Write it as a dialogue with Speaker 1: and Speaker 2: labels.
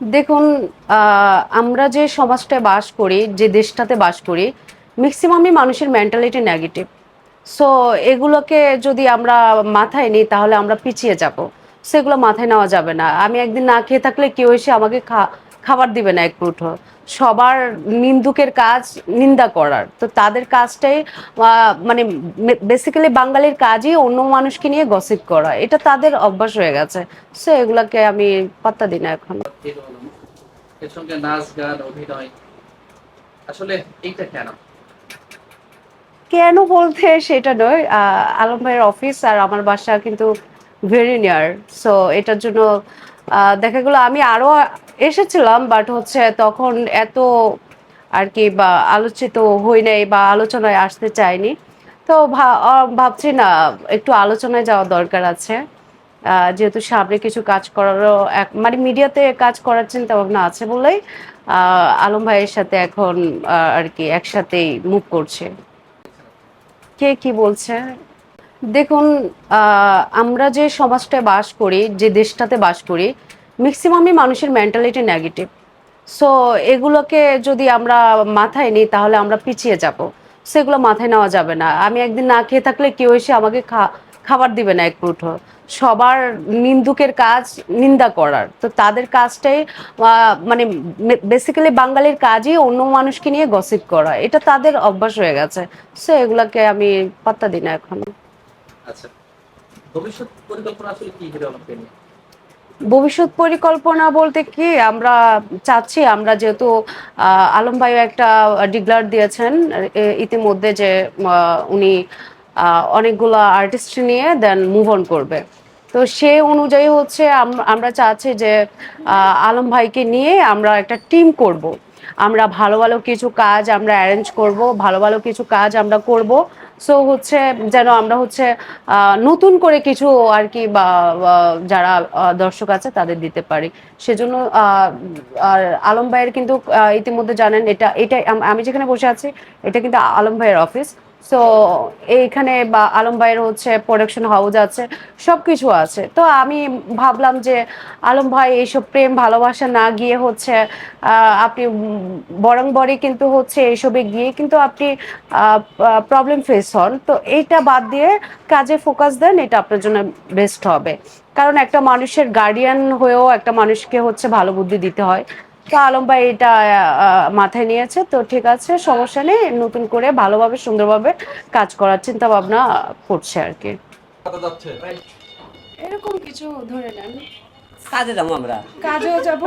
Speaker 1: দেখুন আমরা যে সমাজটায় বাস করি, যে দেশটাতে বাস করি ম্যাক্সিমামই মানুষের মেন্টালিটি নেগেটিভ সো এগুলোকে যদি আমরা মাথায় নিই, তাহলে আমরা পিছিয়ে যাব। সেগুলো মাথায় নেওয়া যাবে না। আমি একদিন না খেয়ে থাকলে কেউ এসে আমাকে খা- খাবার দিবে না এক মুঠো। সবার নিন্দুকের কাজ নিন্দা করার। তো তাদের কাজটাই মানে বেসিক্যালি বাঙালির কাজই অন্য মানুষকে নিয়ে গসিপ করা। এটা তাদের অভ্যাস হয়ে গেছে। সো এগুলাকে আমি পাত্তা দিই না এখন।
Speaker 2: এর সঙ্গে নাচ গান অভিনয়। আসলে এইটা কেন?
Speaker 1: কেন বলতে সেটা নয়। আহ, আলম ভাইয়ের অফিস আর আমার বাসা কিন্তু ভেরি নিয়ার সো এটার জন্য দেখা গেলো আমি আরও এসেছিলাম বাট হচ্ছে তখন এত আর কি বা আলোচিত হই নাই বা আলোচনায় আসতে চাইনি। তো ভাবছি না, একটু আলোচনায় যাওয়া দরকার আছে। যেহেতু সামনে কিছু কাজ করারও এক মানে মিডিয়াতে কাজ করার চিন্তা ভাবনা আছে বলেই আলম ভাইয়ের সাথে এখন আর কি একসাথেই মুভ করছে। কে কি বলছে? দেখুন আমরা যে সমাজটায় বাস করি, যে দেশটাতে বাস করি ম্যাক্সিমামই মানুষের মেন্টালিটি নেগেটিভ সো এগুলোকে যদি আমরা মাথায় নিই, তাহলে আমরা পিছিয়ে যাব। সেগুলো মাথায় নেওয়া যাবে না। আমি একদিন না খেয়ে থাকলে কেউ এসে আমাকে খাবার দিবে না এক মুঠো। সবার নিন্দুকের কাজ নিন্দা করার। তো তাদের কাজটাই মানে বেসিক্যালি বাঙালির কাজই অন্য মানুষকে নিয়ে গসিপ করা। এটা তাদের অভ্যাস হয়ে গেছে। সো এগুলাকে আমি পাত্তা দিই না এখন।
Speaker 2: আচ্ছা। ভবিষ্যৎ পরিকল্পনা আসলে কি হিরো
Speaker 1: ভবিষ্যৎ পরিকল্পনা বলতে কি, আমরা চাচ্ছি, আমরা যেহেতু আলম ভাই একটা ডিক্লার দিয়েছেন ইতিমধ্যে যে উনি অনেকগুলো আর্টিস্ট নিয়ে দেন মুভ অন করবে। তো সে অনুযায়ী হচ্ছে আমরা চাচ্ছি যে আলম ভাইকে নিয়ে আমরা একটা টিম করব। আমরা ভালো ভালো কিছু কাজ আমরা অ্যারেঞ্জ করব, ভালো ভালো কিছু কাজ আমরা করব। সো হচ্ছে যেন আমরা হচ্ছে নতুন করে কিছু আর কি বা যারা দর্শক আছে তাদের দিতে পারি। সেজন্য আর আলম ভাইয়ের কিন্তু ইতিমধ্যে জানেন এটা এটা, আমি যেখানে বসে আছি, এটা কিন্তু আলম ভাইয়ের অফিস সো এইখানে বা আলম ভাইয়ের হচ্ছে প্রোডাকশন হাউস আছে সব কিছু আছে। তো আমি ভাবলাম যে আলম ভাই এইসব প্রেম, ভালোবাসা না গিয়ে হচ্ছে আপনি বরং বরই কিন্তু হচ্ছে এইসবে গিয়ে কিন্তু আপনি প্রবলেম ফেস হন। তো এইটা বাদ দিয়ে কাজে ফোকাস দেন, এটা আপনার জন্য বেস্ট হবে। কারণ একটা মানুষের গার্ডিয়ান হয়েও একটা মানুষকে হচ্ছে ভালো বুদ্ধি দিতে হয়। তো আলম ভাই এটা মাথায় নিয়েছে তো ঠিক আছে সমস্যা নেই নতুন করে ভালোভাবে সুন্দরভাবে কাজ করার চিন্তা ভাবনা করছে আর কি। এরকম কিছু ধরে নেন।
Speaker 3: কাজে যাব আমরা।
Speaker 1: কাজেও যাব।